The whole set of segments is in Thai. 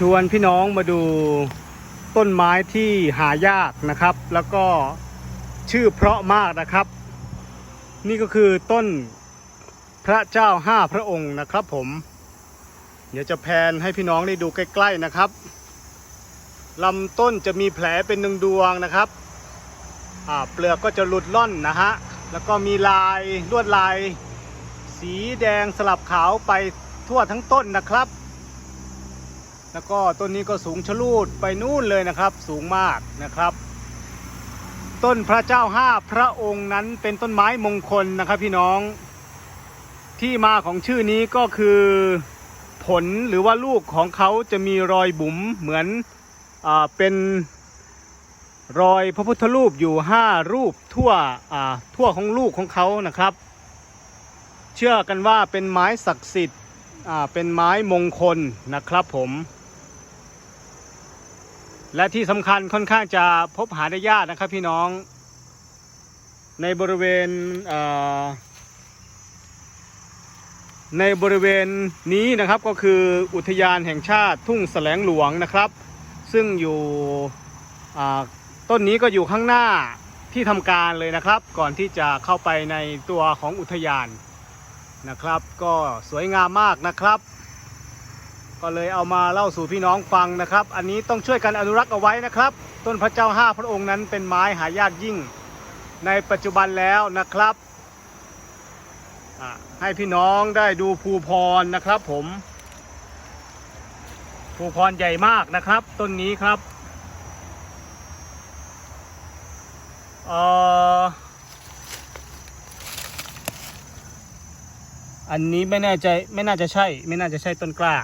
ชวนพี่น้องมาดูต้นไม้ที่หายากนะครับ แล้วก็ชื่อเพราะมากนะครับ นี่ก็คือต้นพระเจ้าห้าพระองค์นะครับผม เดี๋ยวจะแพนให้พี่น้องได้ดูใกล้ ๆนะครับลำต้นจะมีแผลเป็นดวงดวงนะครับเปลือกก็จะหลุดล่อนนะฮะแล้วก็มีลายลวดลาย สีแดงสลับขาวไปทั่วทั้งต้นนะครับ แล้วก็ต้นนี้ก็สูงชะลูดไปนู่นเลยนะครับ สูงมากนะครับ ต้นพระเจ้าห้าพระองค์นั้นเป็นต้นไม้มงคลนะครับพี่น้องที่มาของชื่อนี้ก็คือผลหรือว่าลูกของเขาจะมีรอยบุ๋มเหมือนอเป็นรอยพระพุทธรูปอยู่ห้ารูปทั่วทั่วของลูกของเขานะครับ เชื่อกันว่าเป็นไม้ศักดิ์สิทธิ์เป็นไม้มงคลนะครับผม และที่สำคัญค่อนข้างจะพบหาได้ยากนะครับพี่น้อง ในบริเวณเในบริเวณนี้นะครับก็คืออุทยานแห่งชาติทุ่งแสลงหลวงนะครับ ซึ่งอยู่อ่ต้นนี้ก็อยู่ข้างหน้าที่ทำการเลยนะครับ ก่อนที่จะเข้าไปในตัวของอุทยานนะครับ ก็สวยงามมากนะครับ ก็เลยเอามาเล่าสู่พี่น้องฟังนะครับ อันนี้ต้องช่วยกันอนุรักษ์เอาไว้นะครับ ต้นพระเจ้าห้าพระองค์นั้นเป็นไม้หายากยิ่ง ในปัจจุบันแล้วนะครับให้พี่น้องได้ดูภูพรนะครับ ผมภูพรใหญ่มากนะครับ ต้นนี้ครับเอ่ออันนี้ไม่แน่ใจไม่น่าจะใช่ ไม่น่าจะใช่ต้นกล้า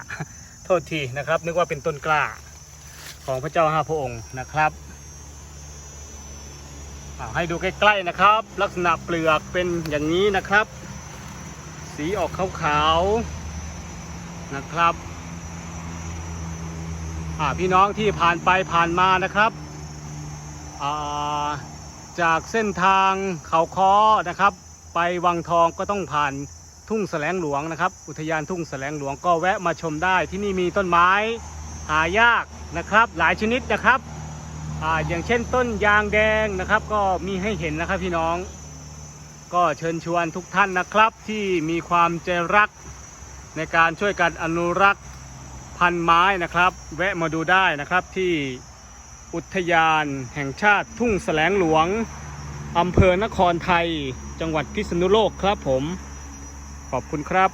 ษทีนะครับ นึกว่าเป็นต้นกล้าของพระเจ้าห้าพระองค์นะครับให้ดูใกล้ๆนะครับ ลักษณะเปลือกเป็นอย่างนี้นะครับ สีออกขาวๆนะครับพี่น้องที่ผ่านไปผ่านมานะครับจากเส้นทางเขาค้อนะครับ ไปวังทองก็ต้องผ่าน ทุ่งแสลงหลวงนะครับ อุทยานทุ่งแสลงหลวงก็แวะมาชมได้ที่นี่มีต้นไม้หายากนะครับ หลายชนิดนะครับอาอย่างเช่นต้นยางแดงนะครับ ก็มีให้เห็นนะครับพี่น้อง ก็เชิญชวนทุกท่านนะครับที่มีความใจรักในการช่วยกันอนุรักษ์พันธุ์ไม้นะครับ แวะมาดูได้นะครับที่อุทยานแห่งชาติทุ่งแสลงหลวงอำเภอนครไทย จังหวัดพิษณุโลกครับผม ขอบคุณครับ